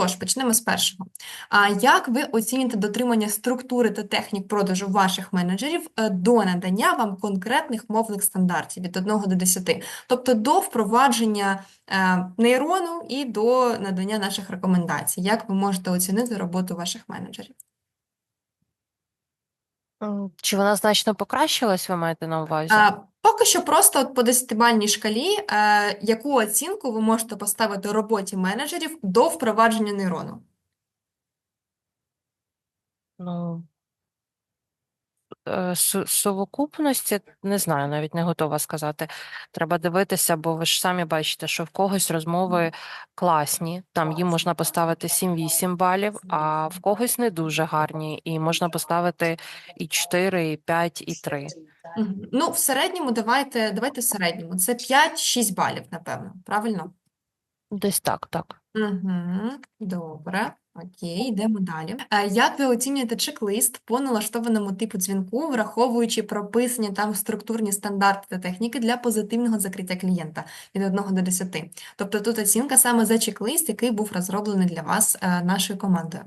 Тож, почнемо з першого. А як ви оцінюєте дотримання структури та технік продажу ваших менеджерів е, до надання вам конкретних мовних стандартів від 1 до 10? Тобто до впровадження е, нейрону і до надання наших рекомендацій. Як ви можете оцінити роботу ваших менеджерів? Чи вона значно покращилась, ви маєте на увазі? А, поки що просто по десятибальній шкалі, е, яку оцінку ви можете поставити роботі менеджерів до впровадження нейрону? Ну, совокупності не знаю, навіть не готова сказати. Треба дивитися, бо ви ж самі бачите, що в когось розмови класні, там їм можна поставити 7-8 балів, а в когось не дуже гарні, і можна поставити і 4, і 5, і 3. Ну, в середньому давайте, давайте в середньому. Це 5-6 балів, напевно. Правильно? Десь так, так. Угу. Добре. Окей, йдемо далі. Е, Як ви оцінюєте чек-лист по налаштованому типу дзвінку, враховуючи прописані там структурні стандарти та техніки для позитивного закриття клієнта від 1 до 10? Тобто тут оцінка саме за чек-лист, який був розроблений для вас е, нашою командою.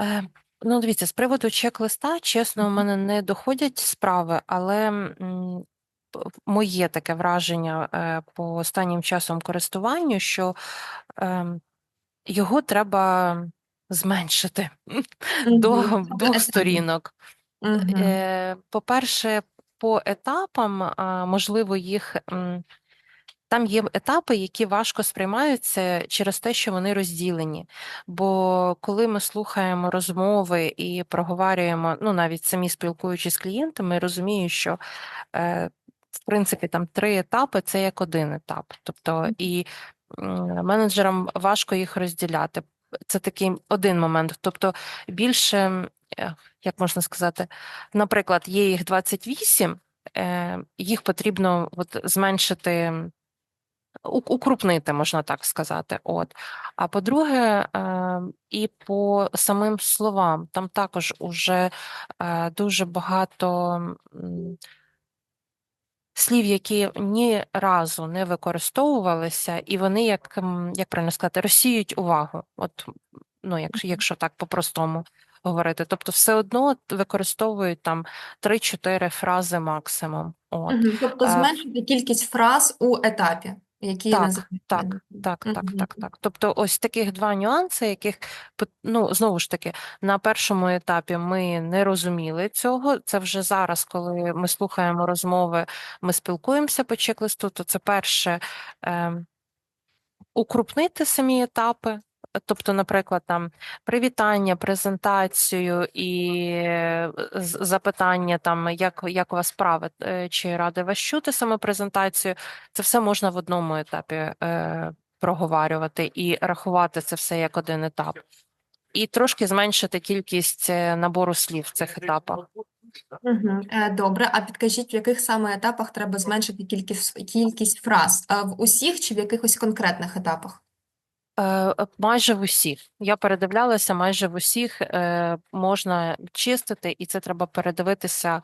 Е, Ну, дивіться, з приводу чек-листа, чесно, у мене не доходять справи, але моє таке враження по останнім часом користуванню, що ем, його треба зменшити до двох сторінок. Е, По-перше, по етапам, можливо, їх там є етапи, які важко сприймаються через те, що вони розділені. Бо коли ми слухаємо розмови і проговорюємо, ну навіть самі спілкуючись з клієнтами, розумію, що е, в принципі там три етапи це як один етап. Тобто і менеджерам важко їх розділяти. Це такий один момент. Тобто більше, е, як можна сказати, наприклад, є їх 28, е, їх потрібно от зменшити укрупнити, можна так сказати. От. А по-друге, е, і по самим словам, там також уже е, дуже багато слів, які ні разу не використовувалися, і вони, як, як правильно сказати, розсіють увагу. От, ну, якщо, якщо так по-простому говорити. Тобто, все одно використовують там 3-4 фрази максимум. От. Тобто Е, зменшити кількість фраз у етапі, які Так, називають так, так, так, Мгм. так, так. Тобто, ось таких два нюанси, яких ну знову ж таки на першому етапі ми не розуміли цього. Це вже зараз, коли ми слухаємо розмови, ми спілкуємося по чек-листу, то це перше е, укрупнити самі етапи. Тобто, наприклад, там привітання, презентацію і е, запитання, там як, як у вас справи, е, чи ради вас чути саме презентацію, це все можна в одному етапі е, проговарювати і рахувати це все як один етап. І трошки зменшити кількість е, набору слів в цих етапах. Добре, а підкажіть, в яких саме етапах треба зменшити кількість, кількість фраз? В усіх чи в якихось конкретних етапах? Е, е, Майже в усіх. Я передивлялася, майже в усіх е, можна чистити, і це треба передивитися,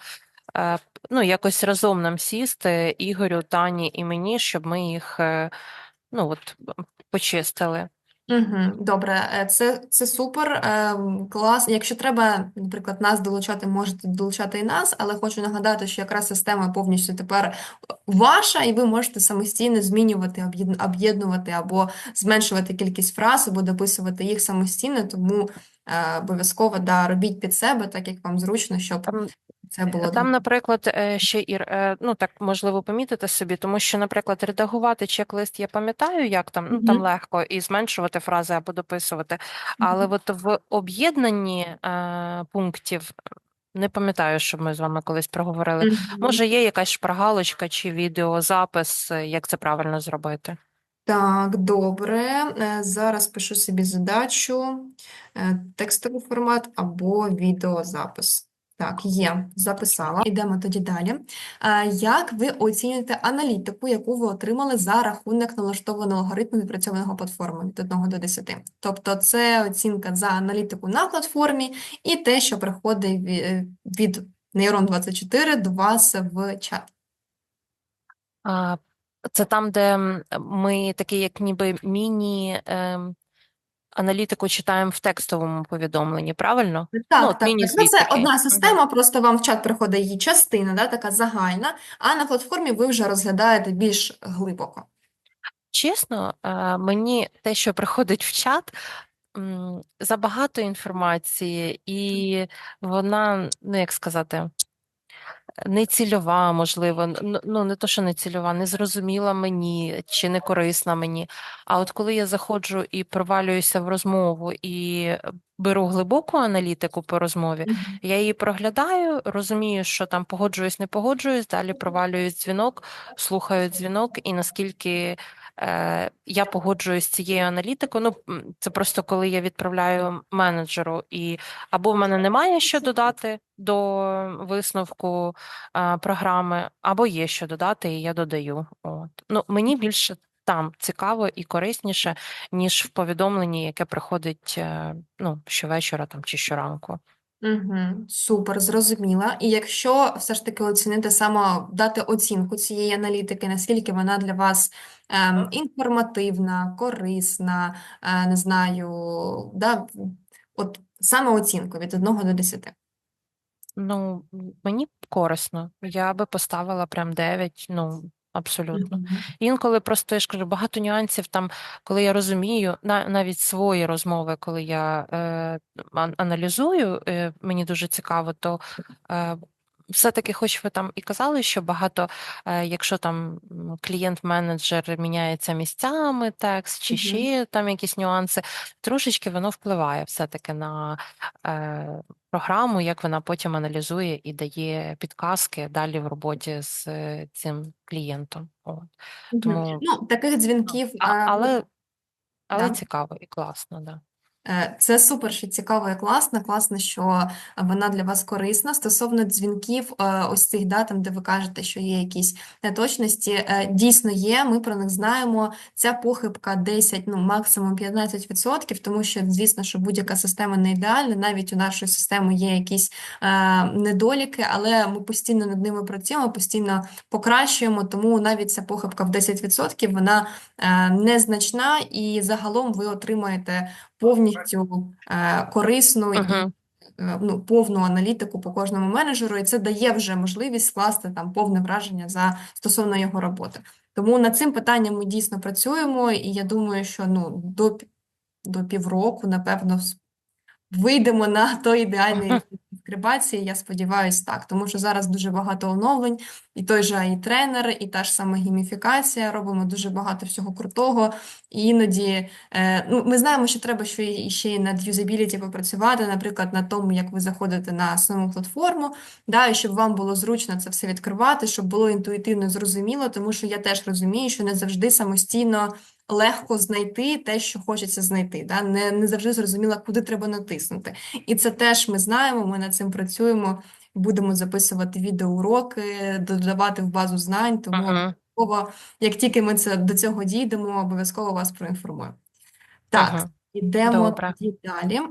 ну, якось разом нам сісти, Ігорю, Тані і мені, щоб ми їх ну, от, почистили. Угу, добре, Е, це, це супер, ем, клас. Якщо треба, наприклад, нас долучати, можете долучати і нас, але хочу нагадати, що якраз система повністю тепер ваша, і ви можете самостійно змінювати, об'єд- об'єднувати або зменшувати кількість фраз, або дописувати їх самостійно, тому е, обов'язково да, робіть під себе, так як вам зручно, щоб це було Там, наприклад, е, ще і е, ну так можливо помітити собі, тому що, наприклад, редагувати чек-лист я пам'ятаю, як там ну там легко і зменшувати фрази або дописувати. Але Мгм. от в об'єднанні е, пунктів не пам'ятаю, щоб ми з вами колись проговорили. Мгм. Може, є якась шпаргалочка чи відеозапис, е, як це правильно зробити? Так, добре. Е, Зараз пишу собі задачу, е, текстовий формат або відеозапис. Так, є, записала. Йдемо тоді далі. Е, Як ви оцінюєте аналітику, яку ви отримали за рахунок налаштованого алгоритму відпрацьованого платформою від 1 до 10? Тобто це оцінка за аналітику на платформі і те, що приходить ві- від Нейрон24 до вас в чат. Це там, де ми такий, як ніби міні. ем, аналітику читаємо в текстовому повідомленні, правильно? Ну, от так, так. Ну, це такий. одна система, просто вам в чат приходить її частина, да, така загальна, а на платформі ви вже розглядаєте більш глибоко. Чесно, е, мені те, що приходить в чат, забагато інформації, і вона, ну як сказати, не цільова, можливо, ну не то, що не цільова, не зрозуміла мені чи не корисна мені. А от коли я заходжу і провалююся в розмову і беру глибоку аналітику по розмові, Мгм. я її проглядаю, розумію, що там погоджуюсь, не погоджуюсь, далі провалюю дзвінок, слухаю дзвінок, і наскільки я погоджуюсь з цією аналітикою. Ну, це просто коли я відправляю менеджеру, і або в мене немає що додати до висновку е, програми, або є що додати, і я додаю. От. Ну, мені більше там цікаво і корисніше, ніж в повідомленні, яке приходить е, ну, щовечора там, чи щоранку. Угу, супер, зрозуміла. І якщо все ж таки оцінити саме, дати оцінку цієї аналітики, наскільки вона для вас ем, інформативна, корисна, е, не знаю, да, от саме оцінку від 1 до 10. Ну, мені корисно. Я би поставила прям 9, ну, абсолютно. Мгм. Інколи просто я ж кажу, багато нюансів там, коли я розумію, на, навіть свої розмови, коли я е, аналізую, е, мені дуже цікаво, то е, все-таки, хоч ви там і казали, що багато, е, якщо там клієнт-менеджер міняється місцями, текст, чи ще там якісь нюанси, трошечки воно впливає все-таки на е, програму, як вона потім аналізує і дає підказки далі в роботі з е, цим клієнтом. От. Тому, Ну, таких дзвінків, а, е, але, але да. цікаво і класно, да. Е, Це супер, що цікаво і класно. Класно, що вона для вас корисна. Стосовно дзвінків, е, ось цих да, там, де ви кажете, що є якісь неточності, е, дійсно є. Ми про них знаємо. Ця похибка 10, ну максимум 15%, тому що, звісно, що будь-яка система не ідеальна. Навіть у нашої системи є якісь недоліки, але ми постійно над ними працюємо, постійно покращуємо. Тому навіть ця похибка в 10% вона незначна, і загалом ви отримаєте повністю е, корисну і Угу. е, ну, повну аналітику по кожному менеджеру, і це дає вже можливість скласти там повне враження за стосовно його роботи. Тому над цим питанням ми дійсно працюємо, і я думаю, що ну до, до півроку, напевно, вийдемо на той ідеальний рівень. Я сподіваюся, так, тому що зараз дуже багато оновлень, і той же і тренер, і та ж сама гейміфікація. Робимо дуже багато всього крутого. І іноді е, ну, ми знаємо, що треба ще й ще й над юзабіліті попрацювати, наприклад, на тому, як ви заходите на саму платформу, да, і щоб вам було зручно це все відкривати, щоб було інтуїтивно зрозуміло, тому що я теж розумію, що не завжди самостійно легко знайти те, що хочеться знайти. Да? Не, не завжди зрозуміла, куди треба натиснути. І це теж ми знаємо, ми над цим працюємо. Будемо записувати відеоуроки, додавати в базу знань, тому Угу. обов'язково, як тільки ми це до цього дійдемо, обов'язково вас проінформуємо. Так, Угу. Ідемо Добре. далі.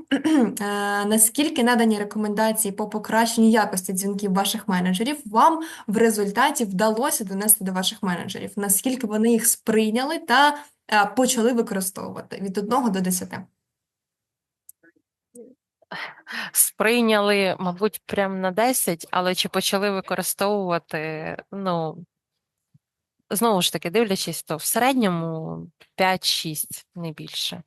Е, Наскільки надані рекомендації по покращенню якості дзвінків ваших менеджерів вам в результаті вдалося донести до ваших менеджерів? Наскільки вони їх сприйняли та е, почали використовувати від 1 до 10? Сприйняли, мабуть, прям на 10, але чи почали використовувати, ну, знову ж таки, дивлячись, то в середньому 5-6, не більше.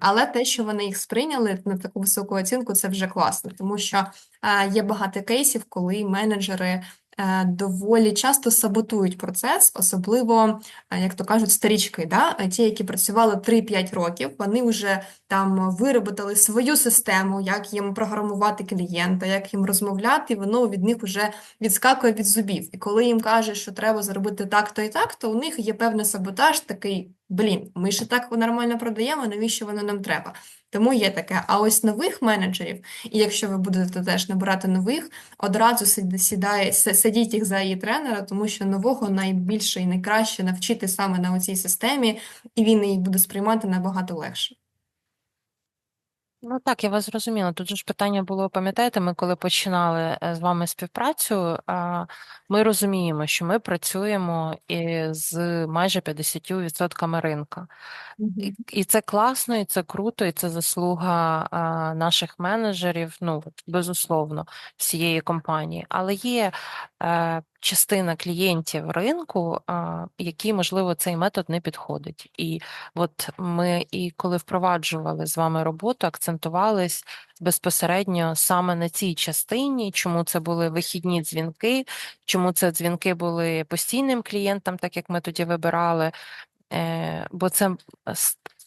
Але те, що вони їх сприйняли на таку високу оцінку, це вже класно, тому що е, є багато кейсів, коли менеджери е, доволі часто саботують процес, особливо, е, як то кажуть, старічки, да? Е, ті, які працювали 3-5 років, вони вже там вироботали свою систему, як їм програмувати клієнта, як їм розмовляти, і воно від них вже відскакує від зубів. І коли їм кажуть, що треба зробити так-то і так, то у них є певний саботаж такий. Блін, ми ж так нормально продаємо, навіщо воно нам треба? Тому є таке. А ось нових менеджерів, і якщо ви будете теж набирати нових, одразу сід- сідає, сидіть їх за її тренера, тому що нового найбільше і найкраще навчити саме на оцій системі, і він її буде сприймати набагато легше. Ну так, я вас зрозуміла. Тут же ж питання було, пам'ятаєте, ми коли починали е, з вами співпрацю, ми розуміємо, що ми працюємо із майже 50% ринка. І, це класно, і це круто, і це заслуга наших менеджерів, ну, безусловно, всієї компанії. Але є е, частина клієнтів ринку, які, можливо, цей метод не підходить. І от ми і коли впроваджували з вами роботу, акцентувались безпосередньо саме на цій частині, чому це були вихідні дзвінки, чому це дзвінки були постійним клієнтам, так як ми тоді вибирали. Е, бо це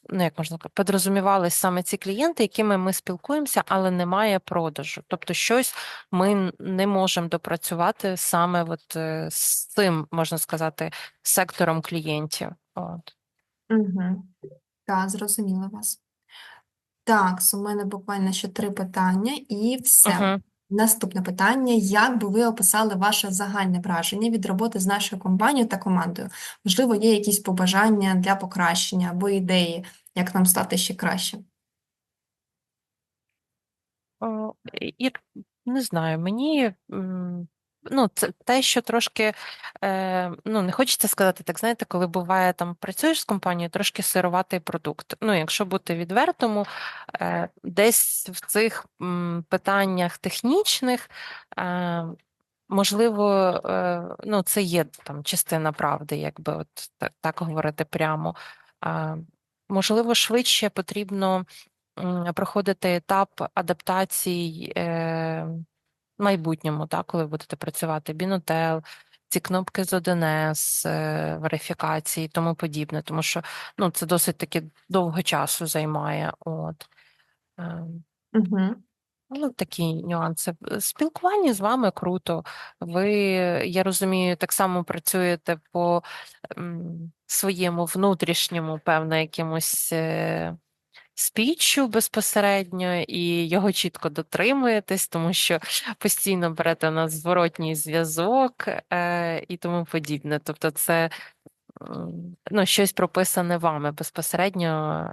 ну, як можна сказати, підрозумівались саме ці клієнти, якими ми спілкуємося, але немає продажу. Тобто щось ми не можемо допрацювати саме от е, з цим, можна сказати, сектором клієнтів. От. Мгм. Так, зрозуміла вас. Так, у мене буквально ще три питання і все. Угу. Наступне питання: як би ви описали ваше загальне враження від роботи з нашою компанією та командою? Можливо, є якісь побажання для покращення або ідеї, як нам стати ще краще? О, не знаю, мені ну, це те, що трошки е, ну, не хочеться сказати, так знаєте, коли буває там працюєш з компанією, трошки сируватий продукт. Ну, якщо бути відвертому, е, десь в цих м, питаннях технічних. Е, Можливо, е, ну, це є там частина правди, якби от та- так говорити прямо. Можливо, швидше потрібно проходити етап адаптацій е, в майбутньому, так, коли будете працювати Бінотел, ці кнопки з 1С, е, верифікації і тому подібне, тому що ну, це досить таки довго часу займає. От. Е, Угу. Ну, такі нюанси. Е, Спілкування з вами круто. Ви, я розумію, так само працюєте по своєму внутрішньому, певно, якимось спіччю безпосередньо, і його чітко дотримуєтесь, тому що постійно берете на зворотній зв'язок е, і тому подібне. Тобто, це ну, щось прописане вами безпосередньо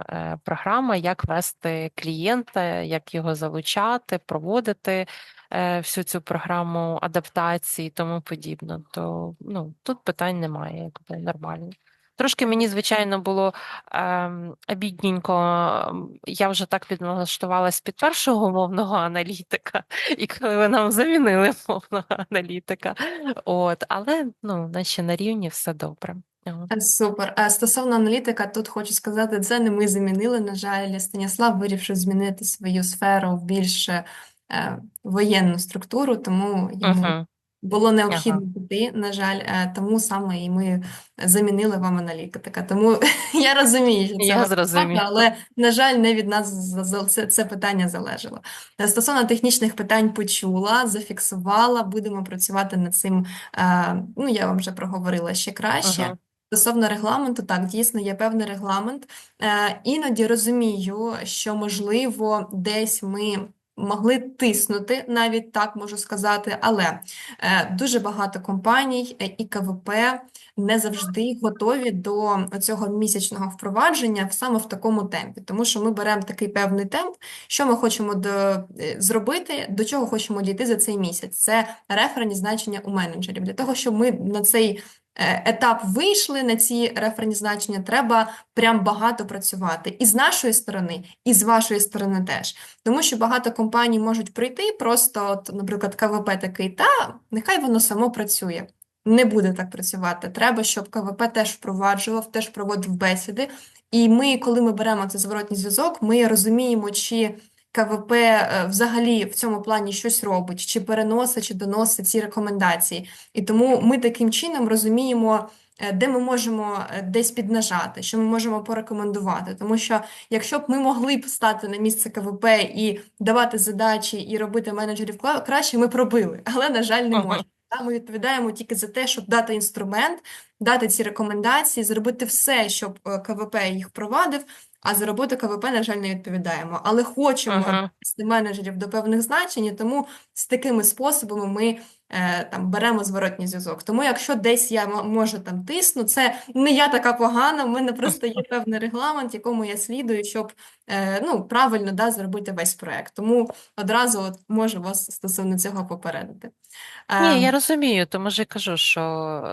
е, програма, як вести клієнта, як його залучати, проводити е, всю цю програму адаптації і тому подібне. То ну, тут питань немає, якби нормально. Трошки мені, звичайно, було ем, обідненько. ем, Я вже так підналаштувалась під першого мовного аналітика, і коли ви нам замінили мовного аналітика. От, але ну, наче на рівні все добре. Е, Супер. Е, Стосовно аналітика, тут хочу сказати, це не ми замінили. На жаль, Станіслав вирішив змінити свою сферу в більш е, воєнну структуру, тому йому Угу. Було Ага. необхідно піти, на жаль, е, тому саме і ми замінили вам аналітика. Тому я розумію, що це Я важко, зрозуміла. але, на жаль, не від нас це, це питання залежало. Е, Стосовно технічних питань почула, зафіксувала, будемо працювати над цим. е, Ну, я вам вже проговорила ще краще. Угу. Стосовно регламенту, так, дійсно є певний регламент. Іноді розумію, що, можливо, десь ми могли тиснути, навіть так можу сказати, але е, дуже багато компаній е, і КВП не завжди готові до цього місячного впровадження саме в такому темпі, тому що ми беремо такий певний темп, що ми хочемо до, е, зробити, до чого хочемо дійти за цей місяць. Це референі значення у менеджерів. Для того, щоб ми на цей е, етап вийшли на ці реферні значення, треба прям багато працювати і з нашої сторони, і з вашої сторони теж. Тому що багато компаній можуть прийти, просто, от, наприклад, КВП такий, та нехай воно само працює. Не буде так працювати. Треба, щоб КВП теж впроваджував, теж проводив бесіди. І ми, коли ми беремо цей зворотній зв'язок, ми розуміємо, чи КВП е, взагалі в цьому плані щось робить, чи переносить, чи доносить ці рекомендації. І тому ми таким чином розуміємо, е, де ми можемо е, десь піднажати, що ми можемо порекомендувати. Тому що якщо б ми могли б стати на місце КВП і давати задачі, і робити менеджерів краще, ми б робили, але, на жаль, не можемо. Та, Ми відповідаємо тільки за те, щоб дати інструмент, дати ці рекомендації, зробити все, щоб е, КВП їх провадив, а за роботу КВП, на жаль, не відповідаємо. Але хочемо довести менеджерів до певних значень, і тому з такими способами ми е, там беремо зворотній зв'язок. Тому якщо десь я м- може там тисну, це не я така погана, в мене просто є певний регламент, якому я слідую, щоб ну, правильно да, зробити весь проект. Тому одразу от можу вас стосовно цього попередити. Ні, Ем, я розумію, тому ж і кажу, що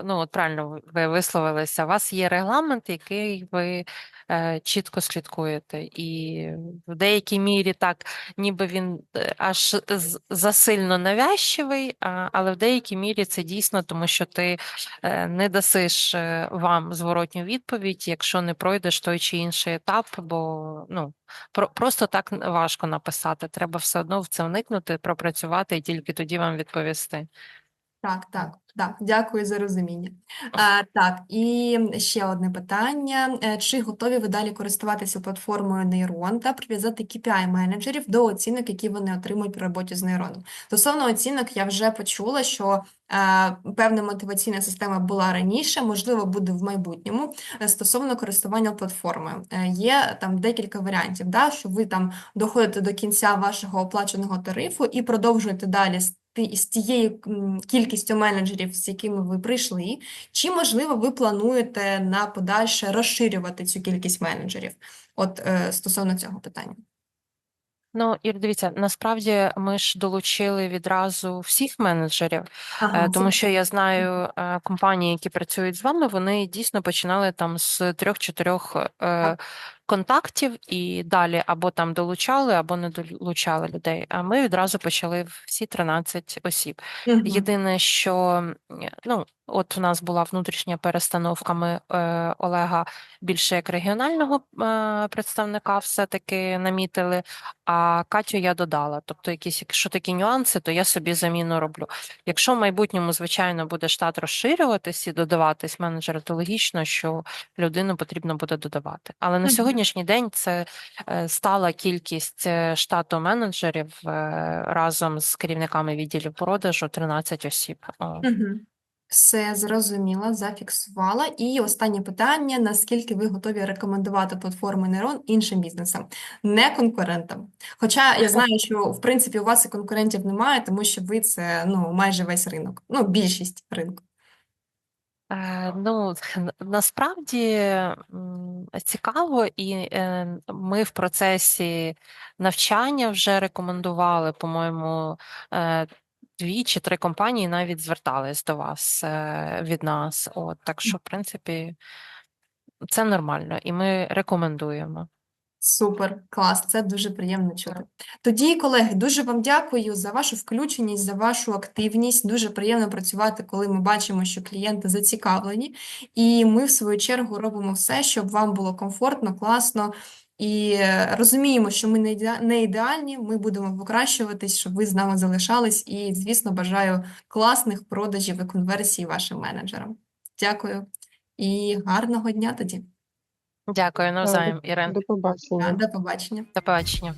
ну от правильно ви- ви висловилися. У вас є регламент, який ви е, чітко слідкуєте, і в деякій мірі так, ніби він е, аж засильно навязчивий, а, але в деякій мірі це дійсно, тому що ти е, не дасиш е, вам зворотню відповідь, якщо не пройдеш той чи інший етап, бо ну про просто так важко написати. Треба все одно в це вникнути, пропрацювати і тільки тоді вам відповісти. Так, так, так, дякую за розуміння. А, так, і ще одне питання. Е, Чи готові ви далі користуватися платформою Нейрон та прив'язати KPI-менеджерів до оцінок, які вони отримують при роботі з нейроном? Стосовно оцінок, я вже почула, що е, певна мотиваційна система була раніше, можливо, буде в майбутньому. Е, Стосовно користування платформою, Е, є там декілька варіантів, да, що ви там доходите до кінця вашого оплаченого тарифу і продовжуєте далі з ти- з тією кількістю менеджерів, з якими ви прийшли, чи, можливо, ви плануєте на подальше розширювати цю кількість менеджерів? От е, стосовно цього питання. Ну, Ір, дивіться, насправді ми ж долучили відразу всіх менеджерів, е, Ага, тому що я знаю е, компанії, які працюють з вами, вони дійсно починали там з трьох-чотирьох контактів і далі або там долучали, або не долучали людей. А ми відразу почали всі 13 осіб. Мгм. Єдине, що ну, от у нас була внутрішня перестановка. Ми е, Олега більше як регіонального е, представника все-таки намітили, а Катю я додала. Тобто, якісь, якщо такі нюанси, то я собі заміну роблю. Якщо в майбутньому, звичайно, буде штат розширюватись і додаватись менеджери, то логічно, що людину потрібно буде додавати. Але на Мгм. Сьогоднішній день це е, стала кількість е, штату менеджерів е, разом з керівниками відділів продажу 13 осіб. Все зрозуміла, зафіксувала. І останнє питання: наскільки ви готові рекомендувати платформи Нейрон іншим бізнесам, не конкурентам? Хоча я знаю, що в принципі у вас і конкурентів немає, тому що ви це ну майже весь ринок, ну більшість ринку. Е, Ну, насправді цікаво, і е, ми в процесі навчання вже рекомендували, по-моєму, е, дві чи три компанії навіть звертались до вас е, від нас. От, так що, в принципі, це нормально, і ми рекомендуємо. Супер, клас, це дуже приємно чути. Тоді, колеги, дуже вам дякую за вашу включеність, за вашу активність. Дуже приємно працювати, коли ми бачимо, що клієнти зацікавлені, і ми, в свою чергу, робимо все, щоб вам було комфортно, класно. І е, розуміємо, що ми не не ідеальні, ми будемо покращуватись, щоб ви з нами залишались. І, звісно, бажаю класних продажів і конверсій вашим менеджерам. Дякую і гарного дня тоді. Дякую навзаєм, Ірен. До побачення. До побачення. До побачення.